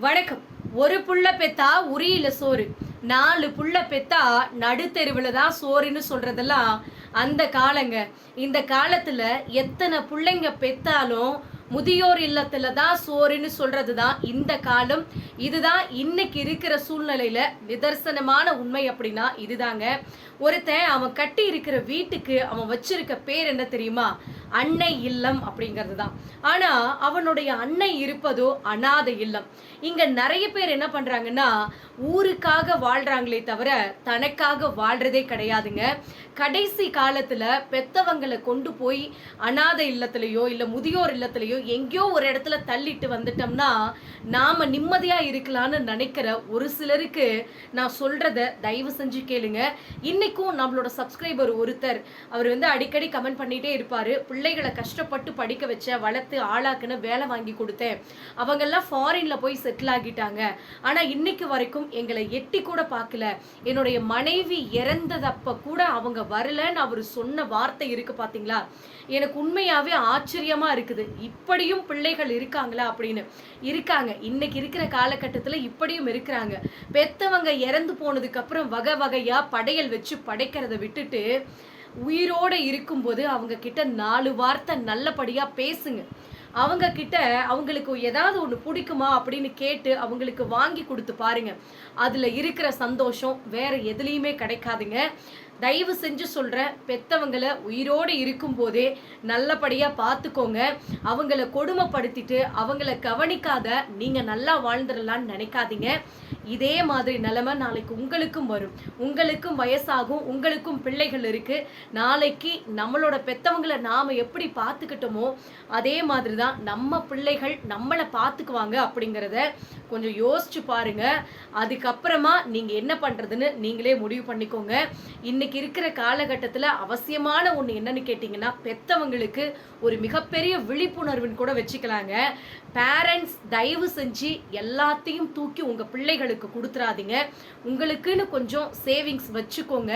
வணக்கம். ஒரு புள்ள பெத்தா உரியில சோறு. நாலு புள்ள பெத்தா நடுத்தெருவில் தான் சோறுன்னு சொல்றதெல்லாம் அந்த காலங்க. இந்த காலத்துல எத்தனை பிள்ளைங்க பெத்தாலும் முதியோர் இல்லத்துல தான் சோறுன்னு சொல்றது தான் இந்த காலம். இதுதான் இன்னைக்கு இருக்கிற சூழ்நிலையில நிதர்சனமான உண்மை அப்படின்னா இதுதாங்க. ஒருத்தன் அவன் கட்டி இருக்கிற வீட்டுக்கு அவன் வச்சிருக்க பேர் என்ன தெரியுமா? அன்னை இல்லம் அப்படிங்கிறது தான். ஆனா அவனுடைய அன்னை இருப்பதோ அனாதை இல்லம். இங்க நிறைய பேர் என்ன பண்றாங்கன்னா ஊருக்காக வாழ்றாங்களே தவிர தனக்காக வாழ்றதே கிடையாதுங்க. கடைசி காலத்துல பெத்தவங்களை கொண்டு போய் அனாதை இல்லத்துலேயோ இல்ல முதியோர் இல்லத்துலேயோ எங்கேயோ ஒரு இடத்துல தள்ளிட்டு வந்துட்டோம்னா நாம நிம்மதியா இருக்கலாம்னு நினைக்கிற ஒரு சிலருக்கு நான் சொல்கிறத தயவு செஞ்சு கேளுங்க. இன்னைக்கும் நம்மளோட சப்ஸ்கிரைபர் ஒருத்தர் அவர் வந்து அடிக்கடி கமெண்ட் பண்ணிட்டே இருப்பாரு. பிள்ளைகளை கஷ்டப்பட்டு படிக்க வச்ச வளர்த்து ஆளாக்குன்னு வேலை வாங்கி கொடுத்தேன் அவங்கெல்லாம் ஃபாரின்ல போய் செட்டில் ஆகிட்டாங்க. ஆனா இன்னைக்கு வரைக்கும் எங்களை எட்டி கூட பார்க்கல. என்னுடைய மனைவி இறந்ததப்ப கூட அவங்க வரலன்னு அவர் சொன்ன வார்த்தை இருக்கு பாத்தீங்களா? எனக்கு உண்மையாவே ஆச்சரியமா இருக்குது. இப்படியும் பிள்ளைகள் இருக்காங்களா அப்படின்னு. இருக்காங்க. இன்னைக்கு இருக்கிற காலகட்டத்தில் இப்படியும் இருக்கிறாங்க. பெத்தவங்க இறந்து போனதுக்கு அப்புறம் வகை வகையா படையல் வச்சு படைக்கிறத விட்டுட்டு உயிரோட இருக்கும்போது அவங்க கிட்ட நாலு வார்த்தை நல்லபடியா பேசுங்க. அவங்க கிட்ட அவங்களுக்கு ஏதாவது ஒன்று பிடிக்குமா அப்படின்னு கேட்டு அவங்களுக்கு வாங்கி கொடுத்து பாருங்க. அதுல இருக்கிற சந்தோஷம் வேற எதுலேயுமே கிடைக்காதுங்க. தயவு செஞ்சு சொல்கிறேன் பெத்தவங்களை உயிரோடு இருக்கும்போதே நல்லபடியாக பார்த்துக்கோங்க அவங்கள கொடுமைப்படுத்திட்டு அவங்கள கவனிக்காத நீங்கள் நல்லா வாழ்ந்துடலான்னு நினைக்காதீங்க. இதே மாதிரி நிலைமை நாளைக்கு உங்களுக்கும் வரும். உங்களுக்கும் வயசாகும் உங்களுக்கும் பிள்ளைகள் இருக்குது நாளைக்கு நம்மளோட பெத்தவங்களை நாம் எப்படி பார்த்துக்கிட்டோமோ அதே மாதிரி தான் நம்ம பிள்ளைகள் நம்மளை பார்த்துக்குவாங்க அப்படிங்கிறத கொஞ்சம் யோசிச்சு பாருங்க. அதுக்கப்புறமா நீங்கள் என்ன பண்ணுறதுன்னு நீங்களே முடிவு பண்ணிக்கோங்க. இன்னைக்கு இருக்கிற காலகட்டத்தில் அவசியமான ஒன்று என்னன்னு கேட்டிங்கன்னா பெத்தவங்களுக்கு ஒரு மிகப்பெரிய விழிப்புணர்வுன்னு கூட வச்சுக்கலாங்க. பேரண்ட்ஸ் தயவு செஞ்சு எல்லாத்தையும் தூக்கி உங்கள் பிள்ளைகளுக்கு கொடுத்துறாதீங்க. உங்களுக்குன்னு கொஞ்சம் சேவிங்ஸ் வச்சுக்கோங்க.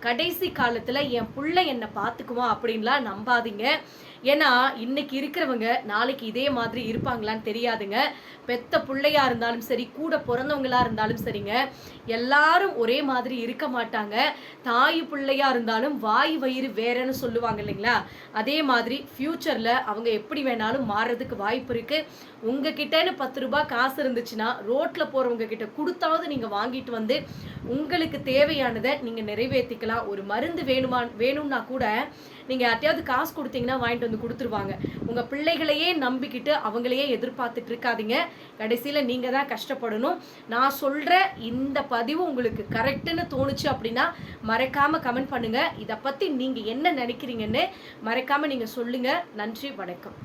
கடைசி காலத்தில் என் பிள்ளை என்னை பார்த்துக்குவான் அப்படின்லாம் நம்பாதீங்க. ஏன்னா இன்னைக்கு இருக்கிறவங்க நாளைக்கு இதே மாதிரி இருப்பாங்களான்னு தெரியாதுங்க. பெத்த பிள்ளையா இருந்தாலும் சரி கூட பிறந்தவங்களா இருந்தாலும் சரிங்க எல்லாரும் ஒரே மாதிரி இருக்க மாட்டாங்க. தாய் பிள்ளையா இருந்தாலும் வாய் வயிறு வேறன்னு சொல்லுவாங்க இல்லைங்களா? அதே மாதிரி ஃப்யூச்சரில் அவங்க எப்படி வேணாலும் மாறுறதுக்கு வாய்ப்பு இருக்கு. உங்ககிட்டன்னு பத்து ரூபாய் காசு இருந்துச்சுன்னா ரோட்ல போறவங்க கிட்ட கொடுத்தாவது நீங்க வாங்கிட்டு வந்து உங்களுக்கு தேவையானதை நீங்க நிறைவேற்றிக்கலாம் ஒரு மருந்து வேணுமா வேணும்னா கூட நீங்க யார்ட்டையாவது காசு கொடுத்தீங்கன்னா வாங்கிட்டு வந்து கொடுத்துருவாங்க. உங்க பிள்ளைகளையே நம்பிக்கிட்டு அவங்களையே எதிர்பார்த்துட்டு இருக்காதீங்க. கடைசியில நீங்கள் தான் கஷ்டப்படணும். நான் சொல்கிற இந்த பதிவு உங்களுக்கு கரெக்டுன்னு தோணுச்சு அப்படின்னா மறக்காமல் கமெண்ட் பண்ணுங்க. இதை பற்றி நீங்கள் என்ன நினைக்கிறீங்கன்னு மறக்காமல் நீங்கள் சொல்லுங்கள் நன்றி வணக்கம்.